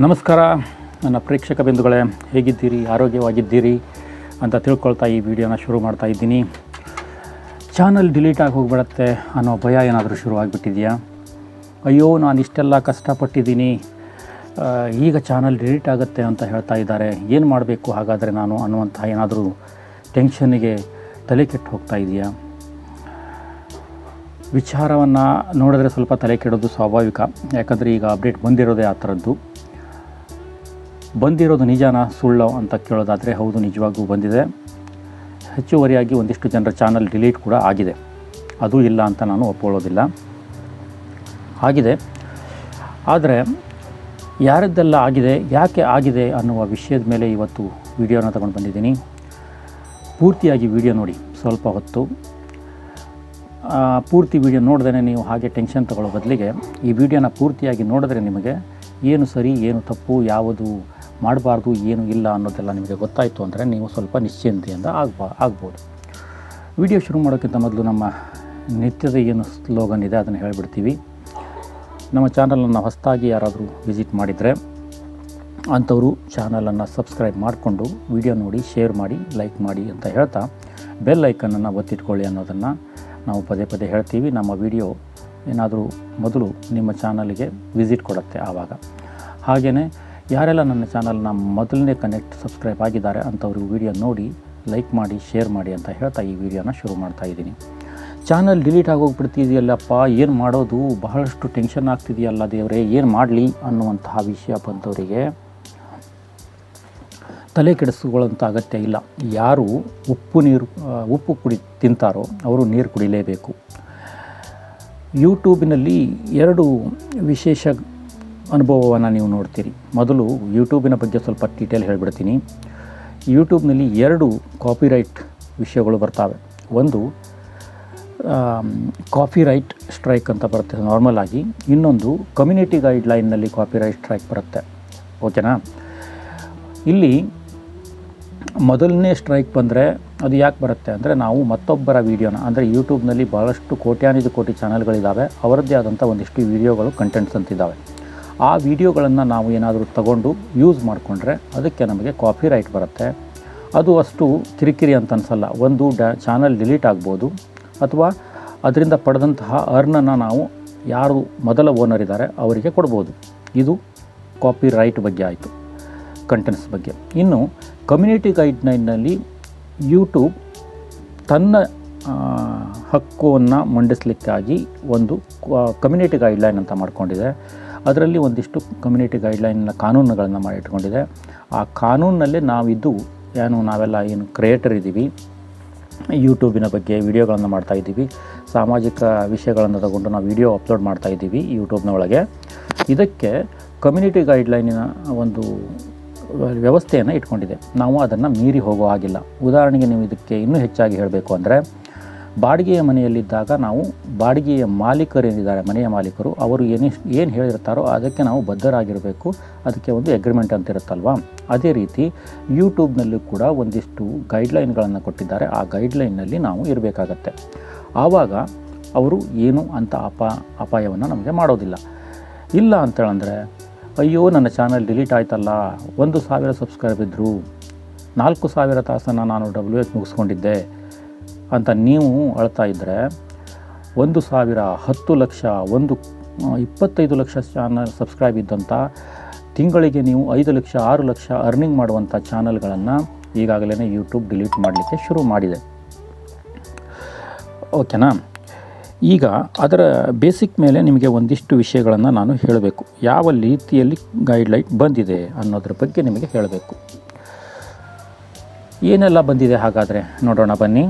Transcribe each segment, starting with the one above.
ನಮಸ್ಕಾರ. ನನ್ನ ಪ್ರೇಕ್ಷಕ ಬಿಂದುಗಳೇ, ಹೇಗಿದ್ದೀರಿ? ಆರೋಗ್ಯವಾಗಿದ್ದೀರಿ ಅಂತ ತಿಳ್ಕೊಳ್ತಾ ಈ ವಿಡಿಯೋನ ಶುರು ಮಾಡ್ತಾ ಇದ್ದೀನಿ. ಚಾನಲ್ ಡಿಲೀಟ್ ಆಗಿ ಹೋಗಿಬಿಡತ್ತೆ ಅನ್ನೋ ಭಯ ಏನಾದರೂ ಶುರುವಾಗಿಬಿಟ್ಟಿದೆಯಾ ಅಯ್ಯೋ, ನಾನು ಇಷ್ಟೆಲ್ಲ ಕಷ್ಟಪಟ್ಟಿದ್ದೀನಿ. ಈಗ ಚಾನಲ್ ಡಿಲೀಟ್ ಆಗುತ್ತೆ ಅಂತ ಹೇಳ್ತಾ ಇದ್ದಾರೆ. ಏನು ಮಾಡಬೇಕು ಹಾಗಾದರೆ ನಾನು ಅನ್ನುವಂಥ ಏನಾದರೂ ಟೆನ್ಷನ್ನಿಗೆ ತಲೆ ಕೆಟ್ಟು ಹೋಗ್ತಾ ಇದೆಯಾ ವಿಚಾರವನ್ನು ನೋಡಿದ್ರೆ ಸ್ವಲ್ಪ ತಲೆ ಕೆಡೋದು ಸ್ವಾಭಾವಿಕ. ಯಾಕಂದರೆ ಈಗ ಅಪ್ಡೇಟ್ ಬಂದಿರೋದೇ ಆ ಥರದ್ದು. ಬಂದಿರೋದು ನಿಜಾನ? ಸುಳ್ಳು ಅಂತ ಕೇಳೋದಾದರೆ ಹೌದು ನಿಜವಾಗೂ ಬಂದಿದೆ. ಹೆಚ್ಚುವರಿಯಾಗಿ ಒಂದಿಷ್ಟು ಜನರ ಚಾನಲ್ ಡಿಲೀಟ್ ಕೂಡ ಆಗಿದೆ. ಅದು ಇಲ್ಲ ಅಂತ ನಾನು ಒಪ್ಪಿಕೊಳ್ಳೋದಿಲ್ಲ ಆಗಿದೆ. ಆದರೆ ಯಾರದ್ದೆಲ್ಲ ಆಗಿದೆ, ಯಾಕೆ ಆಗಿದೆ ಅನ್ನುವ ವಿಷಯದ ಮೇಲೆ ಇವತ್ತು ವಿಡಿಯೋನ ತಗೊಂಡು ಬಂದಿದ್ದೀನಿ. ಪೂರ್ತಿಯಾಗಿ ವಿಡಿಯೋ ನೋಡಿ, ಸ್ವಲ್ಪ ಹೊತ್ತು. ಪೂರ್ತಿ ವಿಡಿಯೋ ನೋಡ್ದೇ ನೀವು ಹಾಗೆ ಟೆನ್ಷನ್ ತಗೊಳ್ಳೋ ಬದಲಿಗೆ ಈ ವಿಡಿಯೋನ ಪೂರ್ತಿಯಾಗಿ ನೋಡಿದ್ರೆ ನಿಮಗೆ ಏನು ಸರಿ, ಏನು ತಪ್ಪು, ಯಾವುದು ಮಾಡಬಾರ್ದು, ಏನು ಇಲ್ಲ ಅನ್ನೋದೆಲ್ಲ ನಿಮಗೆ ಗೊತ್ತಾಯಿತು ಅಂದರೆ ನೀವು ಸ್ವಲ್ಪ ನಿಶ್ಚಿಂತೆಯಿಂದ ಆಗ್ಬಾ, ಆಗ್ಬೋದು. ವಿಡಿಯೋ ಶುರು ಮಾಡೋಕ್ಕಿಂತ ಮೊದಲು ನಮ್ಮ ನಿತ್ಯದ ಏನು ಸ್ಲೋಗನ್ ಇದೆ ಅದನ್ನು ಹೇಳಿಬಿಡ್ತೀವಿ. ನಮ್ಮ ಚಾನಲನ್ನು ಹೊಸದಾಗಿ ಯಾರಾದರೂ ವಿಸಿಟ್ ಮಾಡಿದರೆ ಅಂಥವರು ಚಾನಲನ್ನು ಸಬ್ಸ್ಕ್ರೈಬ್ ಮಾಡಿಕೊಂಡು ವಿಡಿಯೋ ನೋಡಿ, ಶೇರ್ ಮಾಡಿ, ಲೈಕ್ ಮಾಡಿ ಅಂತ ಹೇಳ್ತಾ ಬೆಲ್ ಐಕನನ್ನು ಒತ್ತಿಟ್ಕೊಳ್ಳಿ ಅನ್ನೋದನ್ನು ನಾವು ಪದೇ ಪದೇ ಹೇಳ್ತೀವಿ. ನಮ್ಮ ವಿಡಿಯೋ ಏನಾದರೂ ಮೊದಲು ನಿಮ್ಮ ಚಾನಲಿಗೆ ವಿಸಿಟ್ ಕೊಡುತ್ತೆ ಆವಾಗ. ಹಾಗೆಯೇ ಯಾರೆಲ್ಲ ನನ್ನ ಚಾನಲ್ನ ಮೊದಲನೇ ಕನೆಕ್ಟ್ ಸಬ್ಸ್ಕ್ರೈಬ್ ಆಗಿದ್ದಾರೆ ಅಂಥವ್ರು ವಿಡಿಯೋ ನೋಡಿ ಲೈಕ್ ಮಾಡಿ ಶೇರ್ ಮಾಡಿ ಅಂತ ಹೇಳ್ತಾ ಈ ವಿಡಿಯೋನ ಶುರು ಮಾಡ್ತಾ ಇದ್ದೀನಿ. ಚಾನಲ್ ಡಿಲೀಟ್ ಆಗೋಗ್ಬಿಡ್ತಿದೆಯಲ್ಲಪ್ಪ, ಏನು ಮಾಡೋದು? ಬಹಳಷ್ಟು ಟೆನ್ಷನ್ ಆಗ್ತಿದೆಯಲ್ಲ ದೇವರೇ, ಏನು ಮಾಡಲಿ ಅನ್ನುವಂತಹ ವಿಷಯ ಬಂದವರಿಗೆ ತಲೆ ಕೆಡಿಸ್ಕೊಳ್ಳೋಂಥ ಅಗತ್ಯ ಇಲ್ಲ. ಯಾರು ಉಪ್ಪು ನೀರು ಉಪ್ಪು ಕುಡಿ, ತಿಂತಾರೋ ಅವರು ನೀರು ಕುಡಿಲೇಬೇಕು. ಯೂಟ್ಯೂಬಿನಲ್ಲಿ ಎರಡು ವಿಶೇಷ ಅನುಭವವನ್ನು ನೀವು ನೋಡ್ತೀರಿ. ಮೊದಲು ಯೂಟ್ಯೂಬಿನ ಬಗ್ಗೆ ಸ್ವಲ್ಪ ಡೀಟೇಲ್ ಹೇಳಿಬಿಡ್ತೀನಿ. ಯೂಟ್ಯೂಬ್ನಲ್ಲಿ ಎರಡು ಕಾಪಿರೈಟ್ ವಿಷಯಗಳು ಬರ್ತವೆ. ಒಂದು ಕಾಪಿರೈಟ್ ಸ್ಟ್ರೈಕ್ ಅಂತ ಬರುತ್ತೆ ನಾರ್ಮಲ್ ಆಗಿ. ಇನ್ನೊಂದು ಕಮ್ಯುನಿಟಿ ಗೈಡ್ಲೈನ್ನಲ್ಲಿ ಕಾಪಿರೈಟ್ ಸ್ಟ್ರೈಕ್ ಬರುತ್ತೆ. ಓಕೆನಾ ಇಲ್ಲಿ ಮೊದಲನೇ ಸ್ಟ್ರೈಕ್ ಬಂದರೆ ಅದು ಯಾಕೆ ಬರುತ್ತೆ ಅಂದರೆ ನಾವು ಮತ್ತೊಬ್ಬರ ವೀಡಿಯೋನ ಅಂದರೆ ಯೂಟ್ಯೂಬ್ನಲ್ಲಿ ಭಾಳಷ್ಟು ಕೋಟ್ಯಾನಿದು ಕೋಟಿ ಚಾನಲ್ಗಳಿದ್ದಾವೆ ಅವರದ್ದೇ ಆದಂಥ ಒಂದಿಷ್ಟು ವೀಡಿಯೋಗಳು ಕಂಟೆಂಟ್ಸ್ ಅಂತಿದ್ದಾವೆ ಆ ವಿಡಿಯೋಗಳನ್ನು ನಾವು ಏನಾದರೂ ತಗೊಂಡು ಯೂಸ್ ಮಾಡಿಕೊಂಡ್ರೆ ಅದಕ್ಕೆ ನಮಗೆ ಕಾಪಿ ರೈಟ್ ಬರುತ್ತೆ. ಅದು ಅಷ್ಟು ಕಿರಿಕಿರಿ ಅಂತ ಅನಿಸಲ್ಲ. ಒಂದು ಡ ಚಾನಲ್ ಡಿಲೀಟ್ ಆಗ್ಬೋದು. ಅಥವಾ ಅದರಿಂದ ಪಡೆದಂತಹ ಅರ್ನನ್ನು ನಾವು ಯಾರು ಮೊದಲ ಓನರ್ ಇದ್ದಾರೆ ಅವರಿಗೆ ಕೊಡ್ಬೋದು. ಇದು ಕಾಪಿ ರೈಟ್ ಬಗ್ಗೆ ಆಯಿತು. ಕಂಟೆಂಟ್ಸ್ ಬಗ್ಗೆ. ಇನ್ನು ಕಮ್ಯುನಿಟಿ ಗೈಡ್ಲೈನ್ನಲ್ಲಿ ಯೂಟ್ಯೂಬ್ ತನ್ನ ಹಕ್ಕನ್ನು ಮಂಡಿಸಲಿಕ್ಕಾಗಿ ಒಂದು ಕಮ್ಯುನಿಟಿ ಗೈಡ್ಲೈನ್ ಅಂತ ಮಾಡ್ಕೊಂಡಿದೆ. ಅದರಲ್ಲಿ ಒಂದಿಷ್ಟು ಕಮ್ಯುನಿಟಿ ಗೈಡ್ಲೈನ್ನ ಕಾನೂನುಗಳನ್ನು ಮಾಡಿಟ್ಕೊಂಡಿದೆ ಆ ಕಾನೂನಿನಲ್ಲೇ ನಾವಿದ್ದು ಏನು, ನಾವೆಲ್ಲ ಏನು ಕ್ರಿಯೇಟರ್ ಇದ್ದೀವಿ. ಯೂಟ್ಯೂಬಿನ ಬಗ್ಗೆ ವಿಡಿಯೋಗಳನ್ನು ಮಾಡ್ತಾ ಇದ್ದೀವಿ. ಸಾಮಾಜಿಕ ವಿಷಯಗಳನ್ನು ತಗೊಂಡು ನಾವು ವಿಡಿಯೋ ಅಪ್ಲೋಡ್ ಮಾಡ್ತಾ ಇದ್ದೀವಿ ಯೂಟ್ಯೂಬ್ನ ಒಳಗೆ. ಇದಕ್ಕೆ ಕಮ್ಯುನಿಟಿ ಗೈಡ್ಲೈನಿನ ಒಂದು ವ್ಯವಸ್ಥೆಯನ್ನು ಇಟ್ಕೊಂಡಿದೆ. ನಾವು ಅದನ್ನು ಮೀರಿ ಹೋಗೋ ಹಾಗಿಲ್ಲ. ಉದಾಹರಣೆಗೆ ನೀವು ಇದಕ್ಕೆ ಇನ್ನೂ ಹೆಚ್ಚಾಗಿ ಹೇಳಬೇಕು ಅಂದರೆ ಬಾಡಿಗೆಯ ಮನೆಯಲ್ಲಿದ್ದಾಗ ನಾವು ಬಾಡಿಗೆಯ ಮಾಲೀಕರೇನಿದ್ದಾರೆ ಮನೆಯ ಮಾಲೀಕರು. ಅವರು ಏನೇ ಏನು ಹೇಳಿರ್ತಾರೋ ಅದಕ್ಕೆ ನಾವು ಬದ್ಧರಾಗಿರಬೇಕು. ಅದಕ್ಕೆ ಒಂದು ಅಗ್ರಿಮೆಂಟ್ ಅಂತ ಇರುತ್ತಲ್ವಾ? ಅದೇ ರೀತಿ ಯೂಟ್ಯೂಬ್ನಲ್ಲೂ ಕೂಡ ಒಂದಿಷ್ಟು ಗೈಡ್ಲೈನ್ಗಳನ್ನು ಕೊಟ್ಟಿದ್ದಾರೆ. ಆ ಗೈಡ್ಲೈನ್ನಲ್ಲಿ ನಾವು ಇರಬೇಕಾಗತ್ತೆ. ಆವಾಗ ಅವರು ಏನು ಅಂತ ಅಪ, ಅಪಾಯವನ್ನು ನಮಗೆ ಮಾಡೋದಿಲ್ಲ. ಇಲ್ಲ ಅಂತೇಳಂದರೆ, ಅಯ್ಯೋ, ನನ್ನ ಚಾನಲ್ ಡಿಲೀಟ್ ಆಯ್ತಲ್ಲ. ಒಂದು ಸಾವಿರ ಸಬ್ಸ್ಕ್ರೈಬ್ ಇದ್ದರು ನಾಲ್ಕು ಸಾವಿರ ತಾಸನ್ನು ನಾನು ಡಬ್ಲ್ಯೂ ಎಚ್ ಮುಗಿಸ್ಕೊಂಡಿದ್ದೆ. ಅಂತ ನೀವು ಅಳ್ತಾ ಇದ್ದರೆ ಒಂದು ಸಾವಿರ ಹತ್ತು ಲಕ್ಷ, ಒಂದು ಇಪ್ಪತ್ತೈದು ಲಕ್ಷ ಚಾನಲ್ ಸಬ್ಸ್ಕ್ರೈಬ್ ಇದ್ದಂಥ ತಿಂಗಳಿಗೆ ನೀವು ಐದು ಲಕ್ಷ, ಆರು ಲಕ್ಷ ಅರ್ನಿಂಗ್ ಮಾಡುವಂಥ ಚಾನಲ್ಗಳನ್ನು ಈಗಾಗಲೇ ಯೂಟ್ಯೂಬ್ ಡಿಲೀಟ್ ಮಾಡಲಿಕ್ಕೆ ಶುರು ಮಾಡಿದೆ. ಓಕೆನಾ ಈಗ ಅದರ ಬೇಸಿಕ್ ಮೇಲೆ ನಿಮಗೆ ಒಂದಿಷ್ಟು ವಿಷಯಗಳನ್ನು ನಾನು ಹೇಳಬೇಕು. ಯಾವ ರೀತಿಯಲ್ಲಿ ಗೈಡ್ಲೈನ್ ಬಂದಿದೆ ಅನ್ನೋದ್ರ ಬಗ್ಗೆ ನಿಮಗೆ ಹೇಳಬೇಕು. ಏನೆಲ್ಲ ಬಂದಿದೆ ಹಾಗಾದರೆ? ನೋಡೋಣ ಬನ್ನಿ.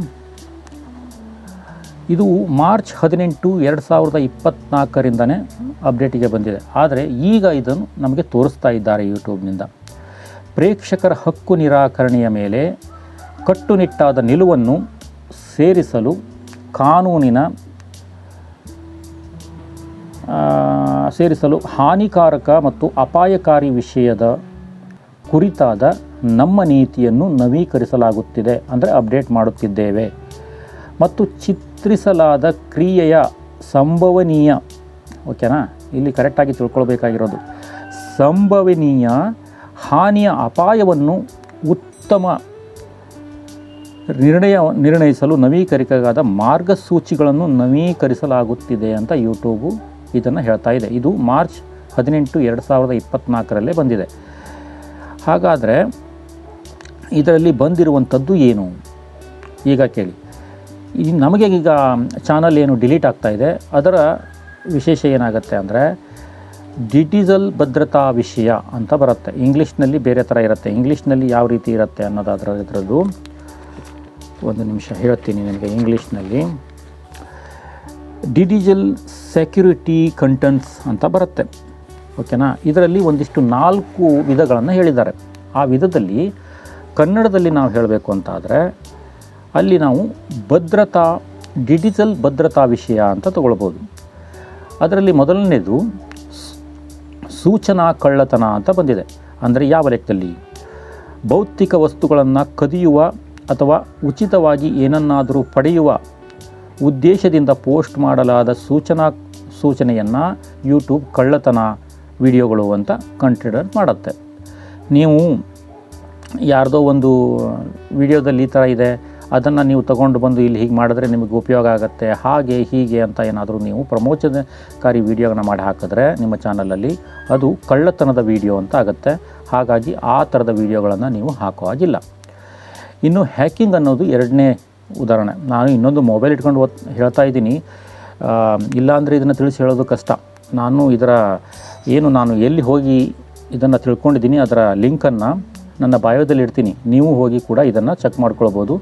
ಇದು ಮಾರ್ಚ್ ಹದಿನೆಂಟು ಎರಡು ಸಾವಿರದ ಇಪ್ಪತ್ತ್ನಾಲ್ಕರಿಂದನೇ ಅಪ್ಡೇಟಿಗೆ ಬಂದಿದೆ. ಆದರೆ ಈಗ ಇದನ್ನು ನಮಗೆ ತೋರಿಸ್ತಾ ಇದ್ದಾರೆ ಯೂಟ್ಯೂಬ್ನಿಂದ. ಪ್ರೇಕ್ಷಕರ ಹಕ್ಕು ನಿರಾಕರಣೆಯ ಮೇಲೆ ಕಟ್ಟುನಿಟ್ಟಾದ ನಿಲುವನ್ನು ಸೇರಿಸಲು ಕಾನೂನಿನ ಸೇರಿಸಲು ಹಾನಿಕಾರಕ ಮತ್ತು ಅಪಾಯಕಾರಿ ವಿಷಯದ ಕುರಿತಾದ ನಮ್ಮ ನೀತಿಯನ್ನು ನವೀಕರಿಸಲಾಗುತ್ತಿದೆ ಅಂದರೆ ಅಪ್ಡೇಟ್ ಮಾಡುತ್ತಿದ್ದೇವೆ. ಮತ್ತು ಚಿತ್ರಿಸಲಾದ ಕ್ರಿಯೆಯ ಸಂಭವನೀಯ, ಓಕೆನಾ? ಇಲ್ಲಿ ಕರೆಕ್ಟಾಗಿ ತಿಳ್ಕೊಳ್ಬೇಕಾಗಿರೋದು. ಸಂಭವನೀಯ ಹಾನಿಯ ಅಪಾಯವನ್ನು ಉತ್ತಮ ನಿರ್ಣಯ, ನಿರ್ಣಯಿಸಲು ನವೀಕರಿಕಾದ ಮಾರ್ಗಸೂಚಿಗಳನ್ನು ನವೀಕರಿಸಲಾಗುತ್ತಿದೆ ಅಂತ ಯೂಟ್ಯೂಬು ಇದನ್ನು ಹೇಳ್ತಾ ಇದೆ. ಇದು ಮಾರ್ಚ್ ಹದಿನೆಂಟು ಎರಡು ಸಾವಿರದ ಇಪ್ಪತ್ತ್ನಾಲ್ಕರಲ್ಲೇ ಬಂದಿದೆ. ಹಾಗಾದರೆ ಇದರಲ್ಲಿ ಬಂದಿರುವಂಥದ್ದು ಏನು? ಈಗ ಕೇಳಿ. ಈ ನಮಗೆ ಈಗ ಚಾನಲ್ ಏನು ಡಿಲೀಟ್ ಆಗ್ತಾ ಇದೆ, ಅದರ ವಿಶೇಷ ಏನಾಗುತ್ತೆ ಅಂದರೆ ಡಿಜಿಟಲ್ ಭದ್ರತಾ ವಿಷಯ ಅಂತ ಬರುತ್ತೆ. ಇಂಗ್ಲೀಷ್ನಲ್ಲಿ ಬೇರೆ ಥರ ಇರುತ್ತೆ. ಇಂಗ್ಲೀಷ್ನಲ್ಲಿ ಯಾವ ರೀತಿ ಇರುತ್ತೆ ಅನ್ನೋದಾದ್ರ ಇದರದ್ದು ಒಂದು ನಿಮಿಷ ಹೇಳ್ತೀನಿ ನಿಮಗೆ ಇಂಗ್ಲೀಷ್ನಲ್ಲಿ. ಡಿಜಿಟಲ್ ಸೆಕ್ಯೂರಿಟಿ ಕಂಟೆಂಟ್ಸ್ ಅಂತ ಬರುತ್ತೆ. ಓಕೆನಾ? ಇದರಲ್ಲಿ ಒಂದಿಷ್ಟು ನಾಲ್ಕು ವಿಧಗಳನ್ನು ಹೇಳಿದ್ದಾರೆ. ಆ ವಿಧದಲ್ಲಿ ಕನ್ನಡದಲ್ಲಿ ನಾವು ಹೇಳಬೇಕು ಅಂತಾದರೆ ಅಲ್ಲಿ ನಾವು ಭದ್ರತಾ ಡಿಜಿಟಲ್ ಭದ್ರತಾ ವಿಷಯ ಅಂತ ತಗೊಳ್ಬೋದು. ಅದರಲ್ಲಿ ಮೊದಲನೇದು ಸೂಚನಾ ಕಳ್ಳತನ ಅಂತ ಬಂದಿದೆ. ಅಂದರೆ ಯಾವ ಲೆಕ್ಕದಲ್ಲಿ? ಭೌತಿಕ ವಸ್ತುಗಳನ್ನು ಕದಿಯುವ ಅಥವಾ ಉಚಿತವಾಗಿ ಏನನ್ನಾದರೂ ಪಡೆಯುವ ಉದ್ದೇಶದಿಂದ ಪೋಸ್ಟ್ ಮಾಡಲಾದ ಸೂಚನಾ, ಸೂಚನೆಯನ್ನು ಯೂಟ್ಯೂಬ್ ಕಳ್ಳತನ ವಿಡಿಯೋಗಳು ಅಂತ ಕನ್ಸಿಡರ್ ಮಾಡುತ್ತೆ. ನೀವು ಯಾರ್ದೋ ಒಂದು ವಿಡಿಯೋದಲ್ಲಿ ಈ ಥರ ಇದೆ ಅದನ್ನು ನೀವು ತಗೊಂಡು ಬಂದು ಇಲ್ಲಿ ಹೀಗೆ ಮಾಡಿದ್ರೆ ನಿಮಗೆ ಉಪಯೋಗ ಆಗುತ್ತೆ. ಹಾಗೆ, ಹೀಗೆ ಅಂತ ಏನಾದರೂ ನೀವು ಪ್ರಮೋಚನಕಾರಿ ವೀಡಿಯೋಗಳನ್ನ ಮಾಡಿ ಹಾಕಿದ್ರೆ ನಿಮ್ಮ ಚಾನಲಲ್ಲಿ ಅದು ಕಳ್ಳತನದ ವೀಡಿಯೋ ಅಂತ ಆಗುತ್ತೆ. ಹಾಗಾಗಿ ಆ ಥರದ ವಿಡಿಯೋಗಳನ್ನು ನೀವು ಹಾಕೋ ಹಾಗಿಲ್ಲ. ಇನ್ನು ಹ್ಯಾಕಿಂಗ್ ಅನ್ನೋದು ಎರಡನೇ ಉದಾಹರಣೆ. ನಾನು ಇನ್ನೊಂದು ಮೊಬೈಲ್ ಇಟ್ಕೊಂಡು ಓದ್ ಹೇಳ್ತಾ ಇದ್ದೀನಿ. ಇಲ್ಲಾಂದರೆ ಇದನ್ನು ತಿಳಿಸಿ ಹೇಳೋದು ಕಷ್ಟ. ನಾನು ಇದರ ಏನು ನಾನು ಎಲ್ಲಿ ಹೋಗಿ ಇದನ್ನು ತಿಳ್ಕೊಂಡಿದ್ದೀನಿ ಅದರ ಲಿಂಕನ್ನು ನನ್ನ ಬಾಯೋದಲ್ಲಿ ಇಡ್ತೀನಿ. ನೀವು ಹೋಗಿ ಕೂಡ ಇದನ್ನು ಚೆಕ್ ಮಾಡ್ಕೊಳ್ಬೋದು.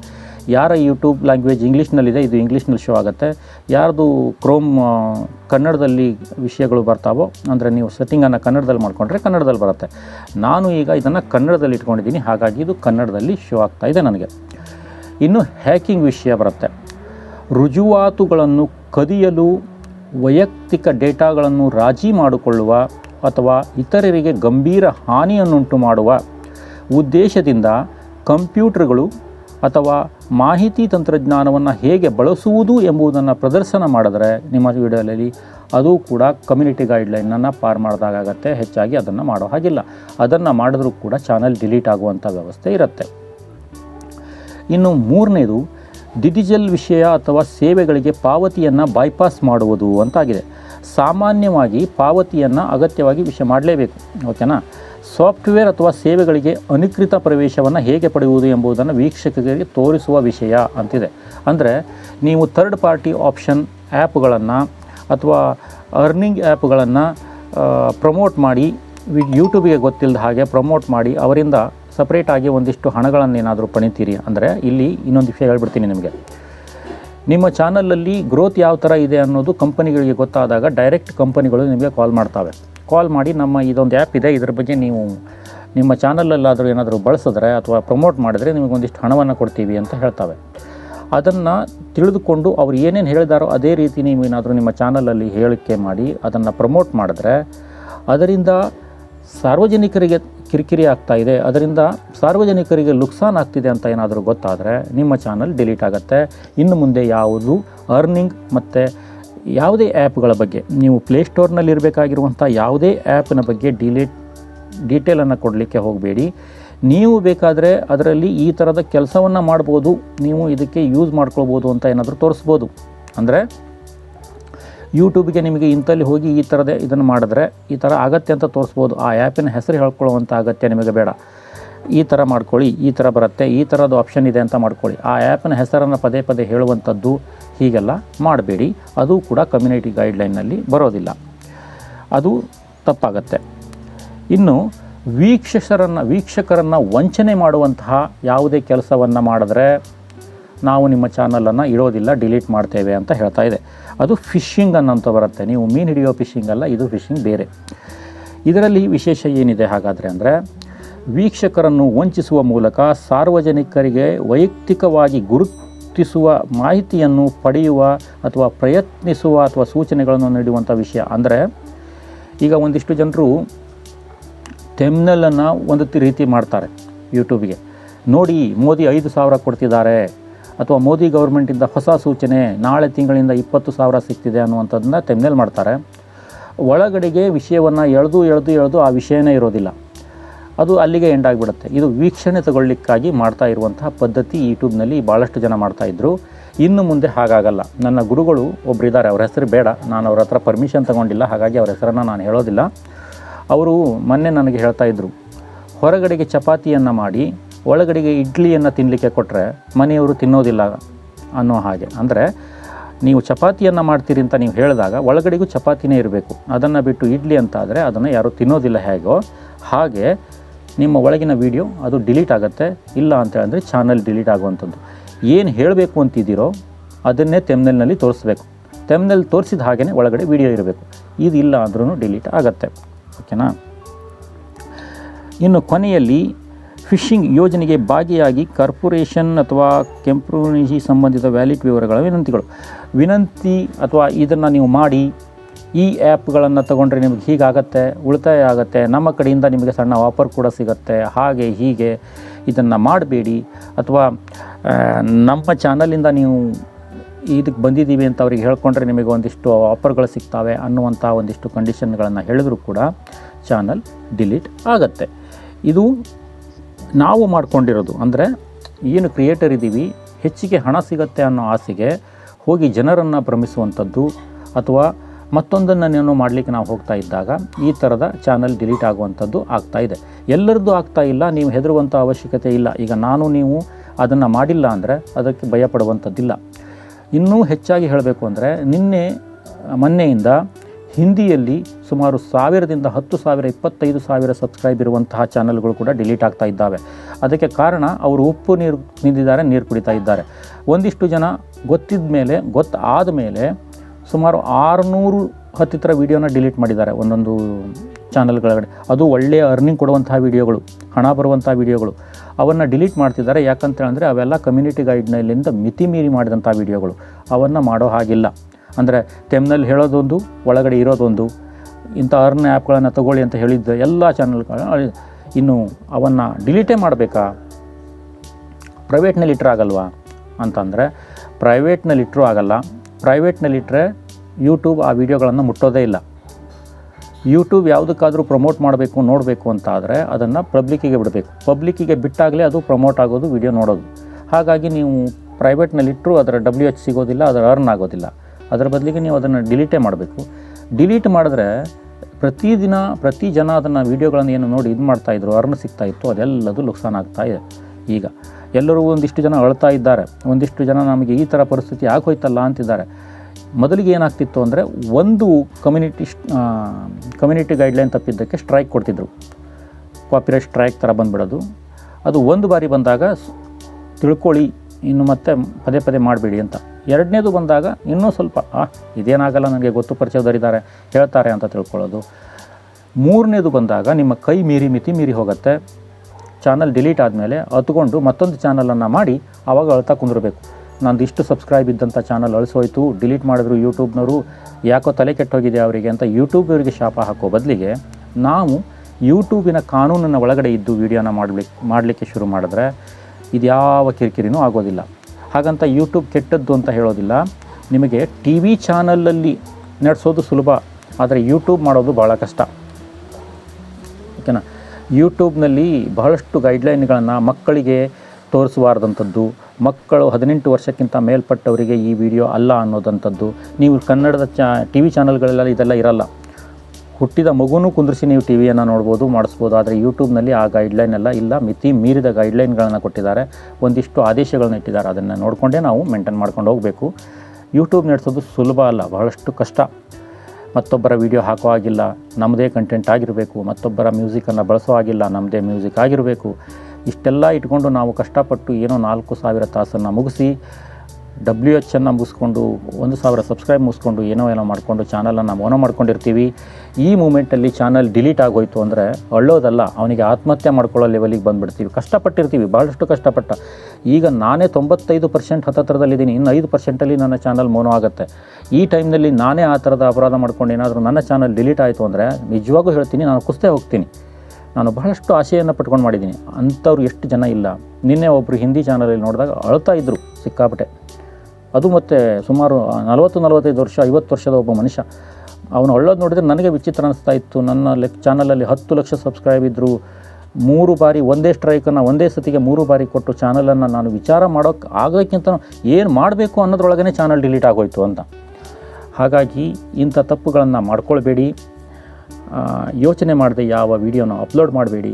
ಯಾರ ಯೂಟ್ಯೂಬ್ ಲ್ಯಾಂಗ್ವೇಜ್ ಇಂಗ್ಲೀಷ್ನಲ್ಲಿದೆ, ಇದು ಇಂಗ್ಲೀಷ್ನಲ್ಲಿ ಶೋ ಆಗುತ್ತೆ. ಯಾರ್ದು ಕ್ರೋಮ್ ಕನ್ನಡದಲ್ಲಿ ವಿಷಯಗಳು ಬರ್ತಾವೋ, ಅಂದರೆ ನೀವು ಸೆಟ್ಟಿಂಗನ್ನು ಕನ್ನಡದಲ್ಲಿ ಮಾಡಿಕೊಂಡ್ರೆ ಕನ್ನಡದಲ್ಲಿ ಬರುತ್ತೆ. ನಾನು ಈಗ ಇದನ್ನು ಕನ್ನಡದಲ್ಲಿ ಇಟ್ಕೊಂಡಿದ್ದೀನಿ, ಹಾಗಾಗಿ ಇದು ಕನ್ನಡದಲ್ಲಿ ಶೋ ಆಗ್ತಾ ಇದೆ ನನಗೆ. ಇನ್ನು ಹ್ಯಾಕಿಂಗ್ ವಿಷಯ ಬರುತ್ತೆ. ರುಜುವಾತುಗಳನ್ನು ಕದಿಯಲು ವೈಯಕ್ತಿಕ ಡೇಟಾಗಳನ್ನು ರಾಜಿ ಮಾಡಿಕೊಳ್ಳುವ ಅಥವಾ ಇತರರಿಗೆ ಗಂಭೀರ ಹಾನಿಯನ್ನುಂಟು ಮಾಡುವ ಉದ್ದೇಶದಿಂದ ಕಂಪ್ಯೂಟರ್ಗಳು ಅಥವಾ ಮಾಹಿತಿ ತಂತ್ರಜ್ಞಾನವನ್ನು ಹೇಗೆ ಬಳಸುವುದು ಎಂಬುದನ್ನು ಪ್ರದರ್ಶನ ಮಾಡಿದ್ರೆ ನಿಮ್ಮ ವಿಡಿಯೋದಲ್ಲಿ ಅದು ಕೂಡ ಕಮ್ಯುನಿಟಿ ಗೈಡ್ಲೈನನ್ನು ಪಾರ್ ಮಾಡಿದಾಗತ್ತೆ ಹೆಚ್ಚಾಗಿ ಅದನ್ನು ಮಾಡೋ ಹಾಗಿಲ್ಲ. ಅದನ್ನು ಮಾಡಿದ್ರೂ ಕೂಡ ಚಾನಲ್ ಡಿಲೀಟ್ ಆಗುವಂಥ ವ್ಯವಸ್ಥೆ ಇರುತ್ತೆ. ಇನ್ನು ಮೂರನೇದು ಡಿಜಿಟಲ್ ವಿಷಯ ಅಥವಾ ಸೇವೆಗಳಿಗೆ ಪಾವತಿಯನ್ನು ಬೈಪಾಸ್ ಮಾಡುವುದು ಅಂತಾಗಿದೆ. ಸಾಮಾನ್ಯವಾಗಿ ಪಾವತಿಯನ್ನು ಅಗತ್ಯವಾಗಿ ವಿಷಯ ಮಾಡಲೇಬೇಕು, ಓಕೆನಾ? ಸಾಫ್ಟ್ವೇರ್ ಅಥವಾ ಸೇವೆಗಳಿಗೆ ಅನಿಕೃತ ಪ್ರವೇಶವನ್ನು ಹೇಗೆ ಪಡೆಯುವುದು ಎಂಬುದನ್ನು ವೀಕ್ಷಕರಿಗೆ ತೋರಿಸುವ ವಿಷಯ ಅಂತಿದೆ. ಅಂದರೆ ನೀವು ಥರ್ಡ್ ಪಾರ್ಟಿ ಆಪ್ಷನ್ ಆ್ಯಪ್ಗಳನ್ನು ಅಥವಾ ಅರ್ನಿಂಗ್ ಆ್ಯಪ್ಗಳನ್ನು ಪ್ರಮೋಟ್ ಮಾಡಿ ಯೂಟ್ಯೂಬಿಗೆ ಗೊತ್ತಿಲ್ಲದ ಹಾಗೆ ಪ್ರಮೋಟ್ ಮಾಡಿ, ಅವರಿಂದ ಸಪ್ರೇಟಾಗಿ ಒಂದಿಷ್ಟು ಹಣಗಳನ್ನೇನಾದರೂ ಪಣಿತೀರಿ. ಅಂದರೆ ಇಲ್ಲಿ ಇನ್ನೊಂದು ವಿಷಯ ಹೇಳ್ಬಿಡ್ತೀನಿ ನಿಮಗೆ. ನಿಮ್ಮ ಚಾನಲಲ್ಲಿ ಗ್ರೋತ್ ಯಾವ ಥರ ಇದೆ ಅನ್ನೋದು ಕಂಪನಿಗಳಿಗೆ ಗೊತ್ತಾದಾಗ ಡೈರೆಕ್ಟ್ ಕಂಪನಿಗಳು ನಿಮಗೆ ಕಾಲ್ ಮಾಡ್ತವೆ. ಕಾಲ್ ಮಾಡಿ ನಮ್ಮ ಇದೊಂದು ಆ್ಯಪ್ ಇದೆ, ಇದ್ರ ಬಗ್ಗೆ ನೀವು ನಿಮ್ಮ ಚಾನಲಲ್ಲಾದರೂ ಏನಾದರೂ ಬಳಸಿದ್ರೆ ಅಥವಾ ಪ್ರಮೋಟ್ ಮಾಡಿದ್ರೆ ನಿಮಗೆ ಒಂದಿಷ್ಟು ಹಣವನ್ನು ಕೊಡ್ತೀವಿ ಅಂತ ಹೇಳ್ತವೆ. ಅದನ್ನು ತಿಳಿದುಕೊಂಡು ಅವ್ರು ಏನೇನು ಹೇಳಿದಾರೋ ಅದೇ ರೀತಿ ನೀವೇನಾದರೂ ನಿಮ್ಮ ಚಾನಲಲ್ಲಿ ಹೇಳಿಕೆ ಮಾಡಿ ಅದನ್ನು ಪ್ರಮೋಟ್ ಮಾಡಿದ್ರೆ ಅದರಿಂದ ಸಾರ್ವಜನಿಕರಿಗೆ ಕಿರಿಕಿರಿ ಆಗ್ತಾ ಇದೆ. ಅದರಿಂದ ಸಾರ್ವಜನಿಕರಿಗೆ ನುಕ್ಸಾನ್ ಆಗ್ತಿದೆ ಅಂತ ಏನಾದರೂ ಗೊತ್ತಾದರೆ ನಿಮ್ಮ ಚಾನಲ್ ಡಿಲೀಟ್ ಆಗುತ್ತೆ. ಇನ್ನು ಮುಂದೆ ಯಾವುದು ಅರ್ನಿಂಗ್ ಮತ್ತು ಯಾವುದೇ ಆ್ಯಪ್ಗಳ ಬಗ್ಗೆ ನೀವು ಪ್ಲೇಸ್ಟೋರ್ನಲ್ಲಿ ಇರಬೇಕಾಗಿರುವಂಥ ಯಾವುದೇ ಆ್ಯಪ್ನ ಬಗ್ಗೆ ಡಿಲೀಟ್ ಡೀಟೇಲನ್ನು ಕೊಡಲಿಕ್ಕೆ ಹೋಗಬೇಡಿ. ನೀವು ಬೇಕಾದರೆ ಅದರಲ್ಲಿ ಈ ಥರದ ಕೆಲಸವನ್ನು ಮಾಡ್ಬೋದು. ನೀವು ಇದಕ್ಕೆ ಯೂಸ್ ಮಾಡ್ಕೊಳ್ಬೋದು ಅಂತ ಏನಾದರೂ ತೋರಿಸ್ಬೋದು. ಅಂದರೆ ಯೂಟ್ಯೂಬ್ಗೆ ನಿಮಗೆ ಇಂಥಲ್ಲಿ ಹೋಗಿ ಈ ಥರದ ಇದನ್ನು ಮಾಡಿದ್ರೆ ಈ ಥರ ಆಗತ್ತೆ ಅಂತ ತೋರಿಸ್ಬೋದು. ಆ ಆ್ಯಪಿನ ಹೆಸರು ಹೇಳ್ಕೊಳ್ಳುವಂಥ ಅಗತ್ಯ ನಿಮಗೆ ಬೇಡ. ಈ ಥರ ಮಾಡ್ಕೊಳ್ಳಿ, ಈ ಥರ ಬರುತ್ತೆ, ಈ ಥರದ್ದು ಆಪ್ಷನ್ ಇದೆ ಅಂತ ಮಾಡ್ಕೊಳ್ಳಿ. ಆ ಆ್ಯಪಿನ ಹೆಸರನ್ನು ಪದೇ ಪದೇ ಹೇಳುವಂಥದ್ದು ಹೀಗೆಲ್ಲ ಮಾಡಬೇಡಿ. ಅದು ಕೂಡ ಕಮ್ಯುನಿಟಿ ಗೈಡ್ಲೈನ್ನಲ್ಲಿ ಬರೋದಿಲ್ಲ. ಅದು ತಪ್ಪಾಗತ್ತೆ. ಇನ್ನು ವೀಕ್ಷಕರನ್ನು ವೀಕ್ಷಕರನ್ನು ವಂಚನೆ ಮಾಡುವಂತಹ ಯಾವುದೇ ಕೆಲಸವನ್ನು ಮಾಡಿದ್ರೆ ನಾವು ನಿಮ್ಮ ಚಾನಲನ್ನು ಇಡೋದಿಲ್ಲ ಡಿಲೀಟ್ ಮಾಡ್ತೇವೆ ಅಂತ ಹೇಳ್ತಾ ಇದೆ. ಅದು ಫಿಶಿಂಗ್ ಅನ್ನೋಂಥ ಬರುತ್ತೆ. ನೀವು ಮೀನು ಹಿಡಿಯೋ ಫಿಶಿಂಗ್ ಅಲ್ಲ, ಇದು ಫಿಶಿಂಗ್ ಬೇರೆ. ಇದರಲ್ಲಿ ವಿಶೇಷ ಏನಿದೆ ಹಾಗಾದರೆ ಅಂದರೆ, ವೀಕ್ಷಕರನ್ನು ವಂಚಿಸುವ ಮೂಲಕ ಸಾರ್ವಜನಿಕರಿಗೆ ವೈಯಕ್ತಿಕವಾಗಿ ಗುರುತಿಸುವ ಮಾಹಿತಿಯನ್ನು ಪಡೆಯುವ ಅಥವಾ ಪ್ರಯತ್ನಿಸುವ ಅಥವಾ ಸೂಚನೆಗಳನ್ನು ನೀಡುವಂಥ ವಿಷಯ. ಅಂದರೆ, ಈಗ ಒಂದಿಷ್ಟು ಜನರು ತೆಮ್ನಲ್ಲನ್ನು ಒಂದು ರೀತಿ ಮಾಡ್ತಾರೆ ಯೂಟ್ಯೂಬಿಗೆ ನೋಡಿ, ಮೋದಿ ಐದು ಸಾವಿರ ಕೊಡ್ತಿದ್ದಾರೆ. ಅಥವಾ ಮೋದಿ ಗೌರ್ಮೆಂಟಿಂದ ಹೊಸ ಸೂಚನೆ ನಾಳೆ ತಿಂಗಳಿಂದ ಇಪ್ಪತ್ತು ಸಾವಿರ ಸಿಗ್ತಿದೆ ಅನ್ನುವಂಥದ್ದನ್ನ ತೆಮ್ಮೆಲ್ ಮಾಡ್ತಾರೆ. ಒಳಗಡೆಗೆ ವಿಷಯವನ್ನು ಎಳೆದು ಎಳೆದು ಎಳೆದು ಆ ವಿಷಯನೇ ಇರೋದಿಲ್ಲ. ಅದು ಅಲ್ಲಿಗೆ ಎಂಡ್ ಆಗಿಬಿಡುತ್ತೆ. ಇದು ವೀಕ್ಷಣೆ ತಗೊಳ್ಳಿಕ್ಕಾಗಿ ಮಾಡ್ತಾ ಇರುವಂತಹ ಪದ್ಧತಿ ಯೂಟ್ಯೂಬ್ನಲ್ಲಿ ಭಾಳಷ್ಟು ಜನ ಮಾಡ್ತಾಯಿದ್ರು ಇನ್ನು ಮುಂದೆ ಹಾಗಾಗಲ್ಲ. ನನ್ನ ಗುರುಗಳು ಒಬ್ಬರಿದ್ದಾರೆ ಅವ್ರ ಹೆಸರು ಬೇಡ. ನಾನು ಅವ್ರ ಹತ್ರ ಪರ್ಮಿಷನ್ ತಗೊಂಡಿಲ್ಲ. ಹಾಗಾಗಿ ಅವ್ರ ಹೆಸರನ್ನು ನಾನು ಹೇಳೋದಿಲ್ಲ. ಅವರು ಮೊನ್ನೆ ನನಗೆ ಹೇಳ್ತಾ ಇದ್ರು. ಹೊರಗಡೆಗೆ ಚಪಾತಿಯನ್ನು ಮಾಡಿ ಒಳಗಡೆಗೆ ಇಡ್ಲಿಯನ್ನು ತಿನ್ನಲಿಕ್ಕೆ ಕೊಟ್ಟರೆ ಮನೆಯವರು ತಿನ್ನೋದಿಲ್ಲ ಅನ್ನೋ ಹಾಗೆ. ಅಂದರೆ ನೀವು ಚಪಾತಿಯನ್ನು ಮಾಡ್ತೀರಿ ಅಂತ ನೀವು ಹೇಳಿದಾಗ ಒಳಗಡೆಗೂ ಚಪಾತಿನೇ ಇರಬೇಕು. ಅದನ್ನು ಬಿಟ್ಟು ಇಡ್ಲಿ ಅಂತ ಆದರೆ ಅದನ್ನು ಯಾರೂ ತಿನ್ನೋದಿಲ್ಲ ಹೇಗೋ ಹಾಗೆ ನಿಮ್ಮ ಒಳಗಿನ ವಿಡಿಯೋ ಅದು ಡಿಲೀಟ್ ಆಗುತ್ತೆ. ಇಲ್ಲ ಅಂತ ಚಾನಲ್ ಡಿಲೀಟ್ ಆಗುವಂಥದ್ದು. ಏನು ಹೇಳಬೇಕು ಅಂತಿದ್ದೀರೋ ಅದನ್ನೇ ತೆಮ್ನೆಲ್ನಲ್ಲಿ ತೋರಿಸ್ಬೇಕು. ತೆಮ್ನೆಲ್ ತೋರಿಸಿದ ಹಾಗೆಯೇ ಒಳಗಡೆ ವಿಡಿಯೋ ಇರಬೇಕು. ಇದು ಇಲ್ಲ ಅಂದ್ರೂ ಡಿಲೀಟ್ ಆಗುತ್ತೆ. ಓಕೆನಾ? ಇನ್ನು ಕೊನೆಯಲ್ಲಿ ಫಿಶಿಂಗ್ ಯೋಜನೆಗೆ ಭಾಗಿಯಾಗಿ ಕಾರ್ಪೊರೇಷನ್ ಅಥವಾ ಕೆಂಪ್ರೋನಿಜಿ ಸಂಬಂಧಿತ ವ್ಯಾಲಿಡ್ ವಿವರಗಳ ವಿನಂತಿಗಳು. ವಿನಂತಿ ಅಥವಾ ಇದನ್ನು ನೀವು ಮಾಡಿ, ಈ ಆ್ಯಪ್ಗಳನ್ನು ತಗೊಂಡ್ರೆ ನಿಮಗೆ ಹೀಗಾಗತ್ತೆ, ಉಳಿತಾಯ ಆಗುತ್ತೆ, ನಮ್ಮ ಕಡೆಯಿಂದ ನಿಮಗೆ ಸಣ್ಣ ಆಫರ್ ಕೂಡ ಸಿಗುತ್ತೆ, ಹಾಗೆ ಹೀಗೆ ಇದನ್ನು ಮಾಡಬೇಡಿ. ಅಥವಾ ನಮ್ಮ ಚಾನಲಿಂದ ನೀವು ಇದಕ್ಕೆ ಬಂದಿದ್ದೀವಿ ಅಂತ ಅವ್ರಿಗೆ ಹೇಳ್ಕೊಂಡ್ರೆ ನಿಮಗೆ ಒಂದಿಷ್ಟು ಆಫರ್ಗಳು ಸಿಗ್ತವೆ ಅನ್ನುವಂಥ ಒಂದಿಷ್ಟು ಕಂಡೀಷನ್ಗಳನ್ನು ಹೇಳಿದ್ರು ಕೂಡ ಚಾನಲ್ ಡಿಲೀಟ್ ಆಗತ್ತೆ. ಇದು ನಾವು ಮಾಡ್ಕೊಂಡಿರೋದು ಅಂದರೆ ಏನು ಕ್ರಿಯೇಟರ್ ಇದ್ದೀವಿ ಹೆಚ್ಚಿಗೆ ಹಣ ಸಿಗತ್ತೆ ಅನ್ನೋ ಆಸೆಗೆ ಹೋಗಿ ಜನರನ್ನು ಭ್ರಮಿಸುವಂಥದ್ದು ಅಥವಾ ಮತ್ತೊಂದನ್ನು ನಾನು ಮಾಡಲಿಕ್ಕೆ ನಾವು ಹೋಗ್ತಾ ಇದ್ದಾಗ ಈ ಥರದ ಚಾನಲ್ ಡಿಲೀಟ್ ಆಗುವಂಥದ್ದು ಆಗ್ತಾ ಇದೆ. ಎಲ್ಲರದ್ದು ಆಗ್ತಾ ಇಲ್ಲ, ನೀವು ಹೆದರುವಂಥ ಅವಶ್ಯಕತೆ ಇಲ್ಲ. ಈಗ ನಾನು, ನೀವು ಅದನ್ನು ಮಾಡಿಲ್ಲ ಅಂದರೆ ಅದಕ್ಕೆ ಭಯಪಡುವಂಥದ್ದಿಲ್ಲ. ಇನ್ನೂ ಹೆಚ್ಚಾಗಿ ಹೇಳಬೇಕು ಅಂದರೆ ನಿನ್ನೆ, ಮೊನ್ನೆಯಿಂದ ಹಿಂದಿಯಲ್ಲಿ ಸುಮಾರು ಸಾವಿರದಿಂದ ಹತ್ತು ಸಾವಿರ, ಇಪ್ಪತ್ತೈದು ಸಾವಿರ ಸಬ್ಸ್ಕ್ರೈಬ್ ಇರುವಂತಹ ಚಾನಲ್ಗಳು ಕೂಡ ಡಿಲೀಟ್ ಆಗ್ತಾ ಇದ್ದಾವೆ. ಅದಕ್ಕೆ ಕಾರಣ ಅವರು ಉಪ್ಪು ನೀರು ನಿಂದಿದ್ದಾರೆ, ನೀರು ಕುಡಿತಾ ಇದ್ದಾರೆ. ಒಂದಿಷ್ಟು ಜನ ಗೊತ್ತಿದ್ದ ಮೇಲೆ ಗೊತ್ತಾದ ಮೇಲೆ ಸುಮಾರು ಆರುನೂರು ಹತ್ತಿರ ವೀಡಿಯೋನ ಡಿಲೀಟ್ ಮಾಡಿದ್ದಾರೆ ಒಂದೊಂದು ಚಾನಲ್ಗಳಗಡೆ ಅದು ಒಳ್ಳೆಯ ಅರ್ನಿಂಗ್ ಕೊಡುವಂತಹ ವೀಡಿಯೋಗಳು ಹಣ ಬರುವಂಥ ವೀಡಿಯೋಗಳು ಅವನ್ನು ಡಿಲೀಟ್ ಮಾಡ್ತಿದ್ದಾರೆ. ಯಾಕಂತ ಹೇಳಿದ್ರೆ ಅವೆಲ್ಲ ಕಮ್ಯುನಿಟಿ ಗೈಡ್ನಲ್ಲಿಂದ ಮಿತಿ ಮೀರಿ ಮಾಡಿದಂಥ ವೀಡಿಯೋಗಳು ಅವನ್ನು ಮಾಡೋ ಹಾಗಿಲ್ಲ. ಅಂದರೆ ತೆಮ್ನಲ್ಲಿ ಹೇಳೋದೊಂದು, ಒಳಗಡೆ ಇರೋದೊಂದು, ಇಂಥ ಅರ್ನ್ ಆ್ಯಪ್ಗಳನ್ನು ತಗೊಳ್ಳಿ ಅಂತ ಹೇಳಿದ್ದ ಎಲ್ಲ ಚಾನಲ್ಗಳು ಇನ್ನು ಅವನ್ನು ಡಿಲೀಟೇ ಮಾಡಬೇಕಾ? ಪ್ರೈವೇಟ್ನಲ್ಲಿ ಇಟ್ಟರೆ ಆಗಲ್ವಾ? ಅಂತಂದರೆ, ಪ್ರೈವೇಟ್ನಲ್ಲಿ ಇಟ್ಟರೂ ಆಗಲ್ಲ. ಪ್ರೈವೇಟ್ನಲ್ಲಿ ಇಟ್ಟರೆ ಯೂಟ್ಯೂಬ್ ಆ ವಿಡಿಯೋಗಳನ್ನು ಮುಟ್ಟೋದೇ ಇಲ್ಲ. ಯೂಟ್ಯೂಬ್ ಯಾವುದಕ್ಕಾದರೂ ಪ್ರಮೋಟ್ ಮಾಡಬೇಕು, ನೋಡಬೇಕು ಅಂತ ಆದರೆ ಅದನ್ನು ಪಬ್ಲಿಕ್ಕಿಗೆ ಬಿಡಬೇಕು. ಪಬ್ಲಿಕ್ಕಿಗೆ ಬಿಟ್ಟಾಗಲೇ ಅದು ಪ್ರಮೋಟ್ ಆಗೋದು, ವಿಡಿಯೋ ನೋಡೋದು. ಹಾಗಾಗಿ ನೀವು ಪ್ರೈವೇಟ್ನಲ್ಲಿ ಇಟ್ಟರೂ ಅದರ ಡಬ್ಲ್ಯೂ ಸಿಗೋದಿಲ್ಲ, ಅದರ ಅರ್ನ್ ಆಗೋದಿಲ್ಲ. ಅದರ ಬದಲಿಗೆ ನೀವು ಅದನ್ನು ಡಿಲೀಟೇ ಮಾಡಬೇಕು. ಡಿಲೀಟ್ ಮಾಡಿದ್ರೆ ಪ್ರತಿದಿನ ಪ್ರತಿ ಜನ ಅದನ್ನು ವೀಡಿಯೋಗಳನ್ನು ಏನು ನೋಡಿ ಇದು ಮಾಡ್ತಾಯಿದ್ರು ಅರ್ನ್ ಸಿಗ್ತಾ ಇತ್ತು, ಅದೆಲ್ಲದು ನುಕ್ಸಾನ ಆಗ್ತಾ ಇದೆ. ಈಗ ಎಲ್ಲರೂ ಒಂದಿಷ್ಟು ಜನ ಅಳ್ತಾ ಇದ್ದಾರೆ, ಒಂದಿಷ್ಟು ಜನ ನಮಗೆ ಈ ಥರ ಪರಿಸ್ಥಿತಿ ಆಗೋಯ್ತಲ್ಲ ಅಂತಿದ್ದಾರೆ. ಮೊದಲಿಗೆ ಏನಾಗ್ತಿತ್ತು ಅಂದರೆ ಒಂದು ಕಮ್ಯುನಿಟಿ ಕಮ್ಯುನಿಟಿ ಗೈಡ್ಲೈನ್ ತಪ್ಪಿದ್ದಕ್ಕೆ ಸ್ಟ್ರೈಕ್ ಕೊಡ್ತಿದ್ರು. ಕಾಪಿರೈಟ್ ಸ್ಟ್ರೈಕ್ ಥರ ಬಂದ್ಬಿಡೋದು. ಅದು ಒಂದು ಬಾರಿ ಬಂದಾಗ ತಿಳ್ಕೊಳ್ಳಿ ಇನ್ನು ಮತ್ತೆ ಪದೇ ಪದೇ ಮಾಡಬೇಡಿ ಅಂತ. ಎರಡನೇದು ಬಂದಾಗ ಇನ್ನೂ ಸ್ವಲ್ಪ ಇದೇನಾಗಲ್ಲ ನನಗೆ ಗೊತ್ತು ಪರಿಚಯದವರಿದ್ದಾರೆ, ಹೇಳ್ತಾರೆ ಅಂತ ತಿಳ್ಕೊಳ್ಳೋದು. ಮೂರನೇದು ಬಂದಾಗ ನಿಮ್ಮ ಕೈ ಮೀರಿ ಮಿತಿ ಮೀರಿ ಹೋಗುತ್ತೆ. ಚಾನಲ್ ಡಿಲೀಟ್ ಆದಮೇಲೆ ಹತ್ಕೊಂಡು ಮತ್ತೊಂದು ಚಾನಲನ್ನು ಮಾಡಿ ಆವಾಗ ಅಳ್ತಾ ಕುಂದಿರಬೇಕು. ನಂದು ಇಷ್ಟು ಸಬ್ಸ್ಕ್ರೈಬ್ ಇದ್ದಂಥ ಚಾನಲ್ ಅಳಿಸೋಯ್ತು. ಡಿಲೀಟ್ ಮಾಡಿದ್ರು ಯೂಟ್ಯೂಬ್ನವರು. ಯಾಕೋ ತಲೆ ಕೆಟ್ಟೋಗಿದೆ ಅವರಿಗೆ ಅಂತ ಯೂಟ್ಯೂಬ್ನವರಿಗೆ ಶಾಪ ಹಾಕೋ ಬದಲಿಗೆ ನಾವು ಯೂಟ್ಯೂಬಿನ ಕಾನೂನಿನ ಒಳಗಡೆ ಇದ್ದು ವೀಡಿಯೋನ ಮಾಡಲಿಕ್ಕೆ ಮಾಡಲಿಕ್ಕೆ ಶುರು ಮಾಡಿದ್ರೆ ಇದ್ಯಾವ ಕಿರಿಕಿರಿನೂ ಆಗೋದಿಲ್ಲ. ಹಾಗಂತ ಯೂಟ್ಯೂಬ್ ಕೆಟ್ಟದ್ದು ಅಂತ ಹೇಳೋದಿಲ್ಲ. ನಿಮಗೆ ಟಿ ವಿ ಚಾನಲಲ್ಲಿ ನಡೆಸೋದು ಸುಲಭ, ಆದರೆ ಯೂಟ್ಯೂಬ್ ಮಾಡೋದು ಭಾಳ ಕಷ್ಟ. ಓಕೆನಾ? ಯೂಟ್ಯೂಬ್ನಲ್ಲಿ ಬಹಳಷ್ಟು ಗೈಡ್ಲೈನ್ಗಳನ್ನು ಮಕ್ಕಳಿಗೆ ತೋರಿಸಬಾರ್ದಂಥದ್ದು ಮಕ್ಕಳು ಹದಿನೆಂಟು ವರ್ಷಕ್ಕಿಂತ ಮೇಲ್ಪಟ್ಟವರಿಗೆ ಈ ವಿಡಿಯೋ ಅಲ್ಲ ಅನ್ನೋದಂಥದ್ದು. ನೀವು ಕನ್ನಡದ ಚಾ ಟಿ ವಿ ಚಾನಲ್ಗಳೆಲ್ಲ ಇದೆಲ್ಲ ಇರಲ್ಲ. ಹುಟ್ಟಿದ ಮಗುನೂ ಕುಂದ್ರಿಸಿ ನೀವು ಟಿ ವಿಯನ್ನು ನೋಡ್ಬೋದು, ಮಾಡಿಸ್ಬೋದು. ಆದರೆ ಯೂಟ್ಯೂಬ್ನಲ್ಲಿ ಆ ಗೈಡ್ಲೈನ್ ಎಲ್ಲ ಇಲ್ಲ. ಮಿತಿ ಮೀರಿದ ಗೈಡ್ಲೈನ್ಗಳನ್ನು ಕೊಟ್ಟಿದ್ದಾರೆ. ಒಂದಿಷ್ಟು ಆದೇಶಗಳನ್ನ ಇಟ್ಟಿದ್ದಾರೆ. ಅದನ್ನು ನೋಡಿಕೊಂಡೇ ನಾವು ಮೇಂಟೈನ್ ಮಾಡ್ಕೊಂಡು ಹೋಗಬೇಕು. ಯೂಟ್ಯೂಬ್ ನಡೆಸೋದು ಸುಲಭ ಅಲ್ಲ, ಬಹಳಷ್ಟು ಕಷ್ಟ. ಮತ್ತೊಬ್ಬರ ವಿಡಿಯೋ ಹಾಕೋ ಆಗಿಲ್ಲ ನಮ್ಮದೇ ಕಂಟೆಂಟ್ ಆಗಿರಬೇಕು. ಮತ್ತೊಬ್ಬರ ಮ್ಯೂಸಿಕನ್ನು ಬಳಸೋ ಆಗಿಲ್ಲ ನಮ್ಮದೇ ಮ್ಯೂಸಿಕ್ ಆಗಿರಬೇಕು. ಇಷ್ಟೆಲ್ಲ ಇಟ್ಕೊಂಡು ನಾವು ಕಷ್ಟಪಟ್ಟು ಏನೋ ನಾಲ್ಕು ಸಾವಿರ ತಾಸನ್ನು ಮುಗಿಸಿ ಡಬ್ಲ್ಯೂ ಎಚ್ಚನ್ನು ಮುಗಿಸ್ಕೊಂಡು, ಒಂದು ಸಾವಿರ ಸಬ್ಸ್ಕ್ರೈಬ್ ಮುಗಿಸ್ಕೊಂಡು, ಏನೋ ಏನೋ ಮಾಡಿಕೊಂಡು ಚಾನಲನ್ನು ಓನೋ ಮಾಡ್ಕೊಂಡಿರ್ತೀವಿ. ಈ ಮೂಮೆಂಟಲ್ಲಿ ಚಾನಲ್ ಡಿಲೀಟ್ ಆಗೋಯ್ತು ಅಂದರೆ ಅಳ್ಳೋದಲ್ಲ, ಅವನಿಗೆ ಆತ್ಮಹತ್ಯೆ ಮಾಡ್ಕೊಳ್ಳೋ ಲೆವೆಲಿಗೆ ಬಂದುಬಿಡ್ತೀವಿ. ಕಷ್ಟಪಟ್ಟಿರ್ತೀವಿ ಭಾಳಷ್ಟು ಕಷ್ಟಪಟ್ಟ. ಈಗ ನಾನೇ ತೊಂಬತ್ತೈದು ಪರ್ಸೆಂಟ್ ಹತ್ತತ್ರದಲ್ಲಿದ್ದೀನಿ, ಇನ್ನು ಐದು ಪರ್ಸೆಂಟಲ್ಲಿ ನನ್ನ ಚಾನಲ್ ಮೋನೋ ಆಗುತ್ತೆ. ಈ ಟೈಮ್ನಲ್ಲಿ ನಾನೇ ಆ ಥರದ ಅಪರಾಧ ಮಾಡ್ಕೊಂಡು ಏನಾದರೂ ನನ್ನ ಚಾನಲ್ ಡಿಲೀಟ್ ಆಯಿತು ಅಂದರೆ ನಿಜವಾಗೂ ಹೇಳ್ತೀನಿ, ನಾನು ಕುಸ್ತೇ ಹೋಗ್ತೀನಿ. ನಾನು ಬಹಳಷ್ಟು ಆಸೆಯನ್ನು ಪಟ್ಕೊಂಡು ಮಾಡಿದ್ದೀನಿ. ಅಂಥವ್ರು ಎಷ್ಟು ಜನ ಇಲ್ಲ. ನಿನ್ನೆ ಒಬ್ಬರು ಹಿಂದಿ ಚಾನಲಲ್ಲಿ ನೋಡಿದಾಗ ಅಳ್ತಾ ಇದ್ದರು ಸಿಕ್ಕಾಪಟ್ಟೆ. ಅದು ಮತ್ತು ಸುಮಾರು ನಲವತ್ತು, ನಲವತ್ತೈದು ವರ್ಷ, ಐವತ್ತು ವರ್ಷದ ಒಬ್ಬ ಮನುಷ್ಯ. ಅವನು ಒಳ್ಳೋದು ನೋಡಿದ್ರೆ ನನಗೆ ವಿಚಿತ್ರ ಅನಿಸ್ತಾ ಇತ್ತು. ನನ್ನ ಲೆಕ್, ಚಾನಲಲ್ಲಿ ಹತ್ತು ಲಕ್ಷ ಸಬ್ಸ್ಕ್ರೈಬ್ ಇದ್ದರು ಮೂರು ಬಾರಿ ಒಂದೇ ಸ್ಟ್ರೈಕನ್ನು ಒಂದೇ ಸತಿಗೆ ಮೂರು ಬಾರಿ ಕೊಟ್ಟು ಚಾನಲನ್ನು ನಾನು ವಿಚಾರ ಮಾಡೋಕ್ಕೆ ಆಗೋಕ್ಕಿಂತ ಏನು ಮಾಡಬೇಕು ಅನ್ನೋದ್ರೊಳಗೇ ಚಾನಲ್ ಡಿಲೀಟ್ ಆಗೋಯ್ತು ಅಂತ. ಹಾಗಾಗಿ ಇಂಥ ತಪ್ಪುಗಳನ್ನು ಮಾಡ್ಕೊಳ್ಬೇಡಿ. ಯೋಚನೆ ಮಾಡದೆ ಯಾವ ವಿಡಿಯೋನ ಅಪ್ಲೋಡ್ ಮಾಡಬೇಡಿ.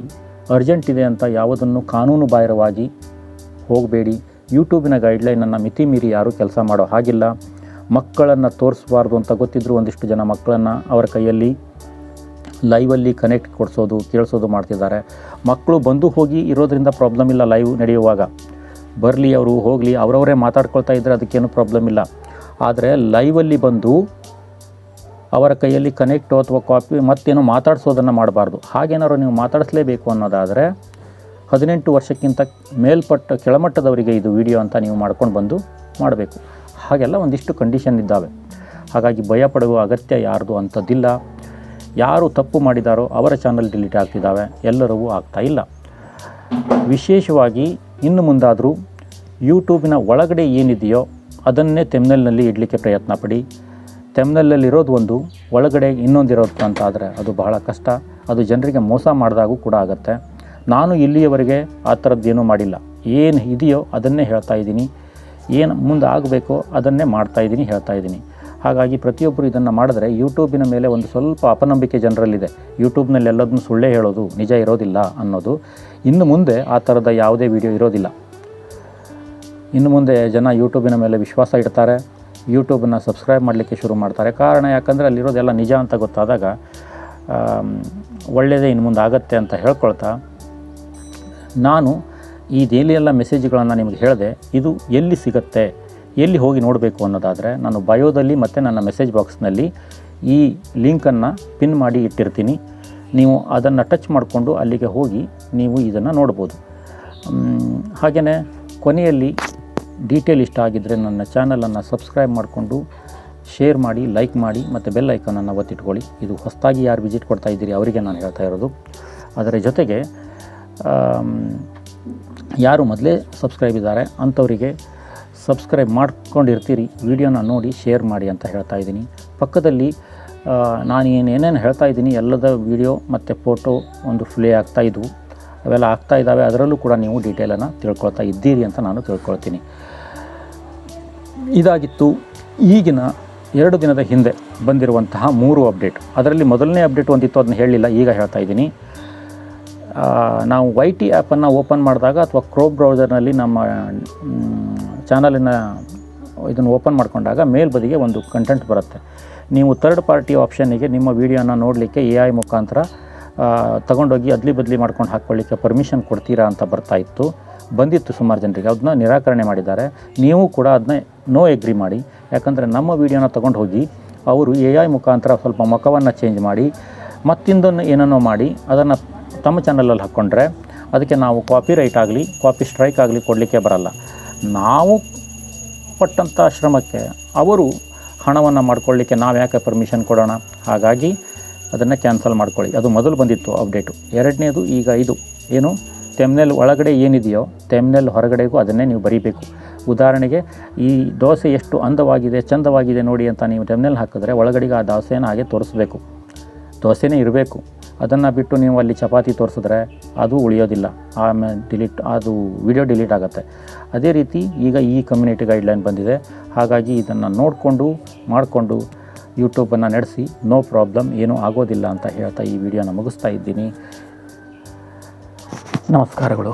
ಅರ್ಜೆಂಟ್ ಇದೆ ಅಂತ ಯಾವುದನ್ನು ಕಾನೂನು ಬಾಹಿರವಾಗಿ ಹೋಗಬೇಡಿ. ಯೂಟ್ಯೂಬಿನ ಗೈಡ್ಲೈನನ್ನು ಮಿತಿ ಮೀರಿ ಯಾರೂ ಕೆಲಸ ಮಾಡೋ ಹಾಗಿಲ್ಲ. ಮಕ್ಕಳನ್ನು ತೋರಿಸಬಾರ್ದು ಅಂತ ಗೊತ್ತಿದ್ದರೂ ಒಂದಿಷ್ಟು ಜನ ಮಕ್ಕಳನ್ನು ಅವರ ಕೈಯಲ್ಲಿ ಲೈವಲ್ಲಿ ಕನೆಕ್ಟ್ ಕೊಡಿಸೋದು, ಕೇಳಿಸೋದು ಮಾಡ್ತಿದ್ದಾರೆ. ಮಕ್ಕಳು ಬಂದು ಹೋಗಿ ಇರೋದ್ರಿಂದ ಪ್ರಾಬ್ಲಮ್ ಇಲ್ಲ ಲೈವ್ ನಡೆಯುವಾಗ. ಬರಲಿ ಅವರು, ಹೋಗಲಿ, ಅವರವರೇ ಮಾತಾಡ್ಕೊಳ್ತಾ ಇದ್ದರೆ ಅದಕ್ಕೇನು ಪ್ರಾಬ್ಲಮ್ ಇಲ್ಲ. ಆದರೆ ಲೈವಲ್ಲಿ ಬಂದು ಅವರ ಕೈಯಲ್ಲಿ ಕನೆಕ್ಟು ಅಥವಾ ಕಾಪಿ ಮತ್ತೇನೋ ಮಾತಾಡಿಸೋದನ್ನು ಮಾಡಬಾರ್ದು. ಹಾಗೇನಾದ್ರು ನೀವು ಮಾತಾಡಿಸ್ಲೇಬೇಕು ಅನ್ನೋದಾದರೆ ಹದಿನೆಂಟು ವರ್ಷಕ್ಕಿಂತ ಮೇಲ್ಪಟ್ಟ ಕೆಳಮಟ್ಟದವರಿಗೆ ಇದು ವಿಡಿಯೋ ಅಂತ ನೀವು ಮಾಡ್ಕೊಂಡು ಬಂದು ಮಾಡಬೇಕು. ಹಾಗೆಲ್ಲ ಒಂದಿಷ್ಟು ಕಂಡೀಷನ್ ಇದ್ದಾವೆ. ಹಾಗಾಗಿ ಭಯ ಪಡುವ ಅಗತ್ಯ ಯಾರ್ದು ಅಂಥದ್ದಿಲ್ಲ. ಯಾರು ತಪ್ಪು ಮಾಡಿದಾರೋ ಅವರ ಚಾನಲ್ ಡಿಲೀಟ್ ಆಗ್ತಿದ್ದಾವೆ. ಎಲ್ಲರಿಗೂ ಆಗ್ತಾ ಇಲ್ಲ. ವಿಶೇಷವಾಗಿ ಇನ್ನು ಮುಂದಾದರೂ ಯೂಟ್ಯೂಬಿನ ಒಳಗಡೆ ಏನಿದೆಯೋ ಅದನ್ನೇ ತೆಮ್ನಲ್ನಲ್ಲಿ ಇಡಲಿಕ್ಕೆ ಪ್ರಯತ್ನ ಪಡಿ. ತೆಮ್ನಲ್ಲಲ್ಲಿರೋದು ಒಂದು, ಒಳಗಡೆ ಇನ್ನೊಂದಿರೋದು ಅಂತ ಆದರೆ ಅದು ಬಹಳ ಕಷ್ಟ. ಅದು ಜನರಿಗೆ ಮೋಸ ಮಾಡಿದಾಗೂ ಕೂಡ ಆಗುತ್ತೆ. ನಾನು ಇಲ್ಲಿಯವರೆಗೆ ಆ ಥರದ್ದೇನೂ ಮಾಡಿಲ್ಲ. ಏನು ಇದೆಯೋ ಅದನ್ನೇ ಹೇಳ್ತಾ ಇದ್ದೀನಿ. ಏನು ಮುಂದೆ ಆಗಬೇಕೋ ಅದನ್ನೇ ಮಾಡ್ತಾ ಇದ್ದೀನಿ ಹೇಳ್ತಾ ಇದ್ದೀನಿ. ಹಾಗಾಗಿ ಪ್ರತಿಯೊಬ್ಬರು ಇದನ್ನು ಮಾಡಿದ್ರೆ ಯೂಟ್ಯೂಬಿನ ಮೇಲೆ ಒಂದು ಸ್ವಲ್ಪ ಅಪನಂಬಿಕೆ ಜನರಲ್ಲಿದೆ. ಯೂಟ್ಯೂಬ್ನಲ್ಲಿ ಎಲ್ಲದನ್ನು ಸುಳ್ಳೇ ಹೇಳೋದು ನಿಜ ಇರೋದಿಲ್ಲ ಅನ್ನೋದು. ಇನ್ನು ಮುಂದೆ ಆ ಥರದ ಯಾವುದೇ ವಿಡಿಯೋ ಇರೋದಿಲ್ಲ. ಇನ್ನು ಮುಂದೆ ಜನ ಯೂಟ್ಯೂಬಿನ ಮೇಲೆ ವಿಶ್ವಾಸ ಇಡ್ತಾರೆ. ಯೂಟ್ಯೂಬನ್ನು ಸಬ್ಸ್ಕ್ರೈಬ್ ಮಾಡಲಿಕ್ಕೆ ಶುರು ಮಾಡ್ತಾರೆ. ಕಾರಣ ಯಾಕಂದರೆ ಅಲ್ಲಿರೋದೆಲ್ಲ ನಿಜ ಅಂತ ಗೊತ್ತಾದಾಗ ಒಳ್ಳೆಯದೇ ಇನ್ನು ಮುಂದೆ ಆಗತ್ತೆ ಅಂತ ಹೇಳ್ಕೊಳ್ತಾ ನಾನು ಈ ಎಲ್ಲ ಮೆಸೇಜ್ಗಳನ್ನು ನಿಮಗೆ ಹೇಳಿದೆ, ಇದು ಎಲ್ಲಿ ಸಿಗುತ್ತೆ, ಎಲ್ಲಿ ಹೋಗಿ ನೋಡಬೇಕು ಅನ್ನೋದಾದರೆ ನಾನು ಬಯೋದಲ್ಲಿ ಮತ್ತು ನನ್ನ ಮೆಸೇಜ್ ಬಾಕ್ಸ್ನಲ್ಲಿ ಈ ಲಿಂಕನ್ನು ಪಿನ್ ಮಾಡಿ ಇಟ್ಟಿರ್ತೀನಿ. ನೀವು ಅದನ್ನು ಟಚ್ ಮಾಡಿಕೊಂಡು ಅಲ್ಲಿಗೆ ಹೋಗಿ ನೀವು ಇದನ್ನು ನೋಡ್ಬೋದು. ಹಾಗೆಯೇ ಕೊನೆಯಲ್ಲಿ ಡೀಟೇಲ್ ಇಷ್ಟ ಆಗಿದ್ದರೆ ನನ್ನ ಚಾನಲನ್ನು ಸಬ್ಸ್ಕ್ರೈಬ್ ಮಾಡಿಕೊಂಡು ಶೇರ್ ಮಾಡಿ ಲೈಕ್ ಮಾಡಿ ಮತ್ತು ಬೆಲ್ ಐಕನನ್ನು ಒತ್ತಿಟ್ಕೊಳ್ಳಿ. ಇದು ಹೊಸದಾಗಿ ಯಾರು ವಿಸಿಟ್ ಕೊಡ್ತಾ ಇದ್ದೀರಿ ಅವರಿಗೆ ನಾನು ಹೇಳ್ತಾ ಇರೋದು. ಅದರ ಜೊತೆಗೆ ಯಾರು ಮೊದಲೇ ಸಬ್ಸ್ಕ್ರೈಬ್ ಇದ್ದಾರೆ, ಅಂಥವರಿಗೆ ಸಬ್ಸ್ಕ್ರೈಬ್ ಮಾಡ್ಕೊಂಡಿರ್ತೀರಿ, ವಿಡಿಯೋನ ನೋಡಿ, ಶೇರ್ ಮಾಡಿ ಅಂತ ಹೇಳ್ತಾ ಇದ್ದೀನಿ. ಪಕ್ಕದಲ್ಲಿ ನಾನು ಏನು ಏನೇನು ಹೇಳ್ತಾ ಇದ್ದೀನಿ, ಎಲ್ಲದ ವಿಡಿಯೋ ಮತ್ತು ಫೋಟೋ ಒಂದು ಫ್ಲೇ ಆಗ್ತಾ ಇದ್ವು. ಅವೆಲ್ಲ ಆಗ್ತಾ ಇದ್ದಾವೆ, ಅದರಲ್ಲೂ ಕೂಡ ನೀವು ಡೀಟೇಲನ್ನು ತಿಳ್ಕೊಳ್ತಾ ಇದ್ದೀರಿ ಅಂತ ನಾನು ತಿಳ್ಕೊಳ್ತೀನಿ. ಇದಾಗಿತ್ತು, ಈಗಿನ ಎರಡು ದಿನದ ಹಿಂದೆ ಬಂದಿರುವಂತಹ ಮೂರು ಅಪ್ಡೇಟ್ ಅದರಲ್ಲಿ ಮೊದಲನೇ ಅಪ್ಡೇಟ್ ಒಂದಿತ್ತು, ಅದನ್ನ ಹೇಳಲಿಲ್ಲ ಈಗ ಹೇಳ್ತಾ ಇದ್ದೀನಿ. ನಾವು ವೈ ಟಿ ಆ್ಯಪನ್ನು ಓಪನ್ ಮಾಡಿದಾಗ ಅಥವಾ ಕ್ರೋ ಬ್ರೌಸರ್ನಲ್ಲಿ ನಮ್ಮ ಚಾನಲಿನ ಇದನ್ನು ಓಪನ್ ಮಾಡಿಕೊಂಡಾಗ ಮೇಲ್ಬದಿಗೆ ಒಂದು ಕಂಟೆಂಟ್ ಬರುತ್ತೆ. ನೀವು ಥರ್ಡ್ ಪಾರ್ಟಿ ಆಪ್ಷನ್ನಿಗೆ ನಿಮ್ಮ ವಿಡಿಯೋನ ನೋಡಲಿಕ್ಕೆ ಎ ಐ ಮುಖಾಂತರ ತಗೊಂಡೋಗಿ ಅದ್ಲಿ ಬದಲಿ ಮಾಡ್ಕೊಂಡು ಹಾಕ್ಕೊಳ್ಳಿಕ್ಕೆ ಪರ್ಮಿಷನ್ ಕೊಡ್ತೀರಾ ಅಂತ ಬರ್ತಾ ಇತ್ತು. ಬಂದಿತ್ತು ಸುಮಾರು ಜನರಿಗೆ. ಅದನ್ನ ನಿರಾಕರಣೆ ಮಾಡಿದ್ದಾರೆ. ನೀವು ಕೂಡ ಅದನ್ನ ನೋ ಎಗ್ರಿ ಮಾಡಿ. ಯಾಕಂದರೆ ನಮ್ಮ ವೀಡಿಯೋನ ತೊಗೊಂಡು ಹೋಗಿ ಅವರು ಎ ಐ ಮುಖಾಂತರ ಸ್ವಲ್ಪ ಮುಖವನ್ನು ಚೇಂಜ್ ಮಾಡಿ ಮತ್ತಿಂದನ್ನು ಏನನ್ನೋ ಮಾಡಿ, ಅದನ್ನು ತಮ್ಮ ಚಾನಲಲ್ಲಿ ಹಾಕ್ಕೊಂಡ್ರೆ ಅದಕ್ಕೆ ನಾವು ಕಾಪಿ ರೈಟ್ ಆಗಲಿ ಕಾಪಿ ಸ್ಟ್ರೈಕ್ ಆಗಲಿ ಕೊಡಲಿಕ್ಕೆ ಬರಲ್ಲ. ನಾವು ಪಟ್ಟಂಥ ಶ್ರಮಕ್ಕೆ ಅವರು ಹಣವನ್ನು ಮಾಡ್ಕೊಳ್ಳಿಕ್ಕೆ ನಾವು ಯಾಕೆ ಪರ್ಮಿಷನ್ ಕೊಡೋಣ? ಹಾಗಾಗಿ ಅದನ್ನು ಕ್ಯಾನ್ಸಲ್ ಮಾಡ್ಕೊಳ್ಳಿ. ಅದು ಮೊದಲು ಬಂದಿತ್ತು ಅಪ್ಡೇಟು ಎರಡನೇದು ಈಗ ಇದು. ಏನು? ತೆಮ್ನೆಲ್ ಒಳಗಡೆ ಏನಿದೆಯೋ ತೆಮ್ನೆಲ್ ಹೊರಗಡೆಗೂ ಅದನ್ನೇ ನೀವು ಬರೀಬೇಕು. ಉದಾಹರಣೆಗೆ ಈ ದೋಸೆ ಎಷ್ಟು ಅಂದವಾಗಿದೆ, ಚಂದವಾಗಿದೆ ನೋಡಿ ಅಂತ ನೀವು ತೆಮ್ನೆಲ್ ಹಾಕಿದ್ರೆ ಒಳಗಡೆಗೆ ಆ ದೋಸೆನ ಹಾಗೆ ತೋರಿಸ್ಬೇಕು. ದೋಸೆನೇ ಇರಬೇಕು. ಅದನ್ನು ಬಿಟ್ಟು ನೀವು ಅಲ್ಲಿ ಚಪಾತಿ ತೋರಿಸಿದ್ರೆ ಅದು ಉಳಿಯೋದಿಲ್ಲ. ಆಮೇಲೆ ಡಿಲೀಟ್ ಅದು ವಿಡಿಯೋ ಡಿಲೀಟ್ ಆಗುತ್ತೆ. ಅದೇ ರೀತಿ ಈಗ ಈ ಕಮ್ಯುನಿಟಿ ಗೈಡ್ಲೈನ್ ಬಂದಿದೆ. ಹಾಗಾಗಿ ಇದನ್ನು ನೋಡಿಕೊಂಡು, ಮಾಡಿಕೊಂಡು ಯೂಟ್ಯೂಬನ್ನು ನಡೆಸಿ ನೋ ಪ್ರಾಬ್ಲಮ್ ಏನೂ ಆಗೋದಿಲ್ಲ ಅಂತ ಹೇಳ್ತಾ ಈ ವಿಡಿಯೋನ ಮುಗಿಸ್ತಾ ಇದ್ದೀನಿ. ನಮಸ್ಕಾರಗಳು.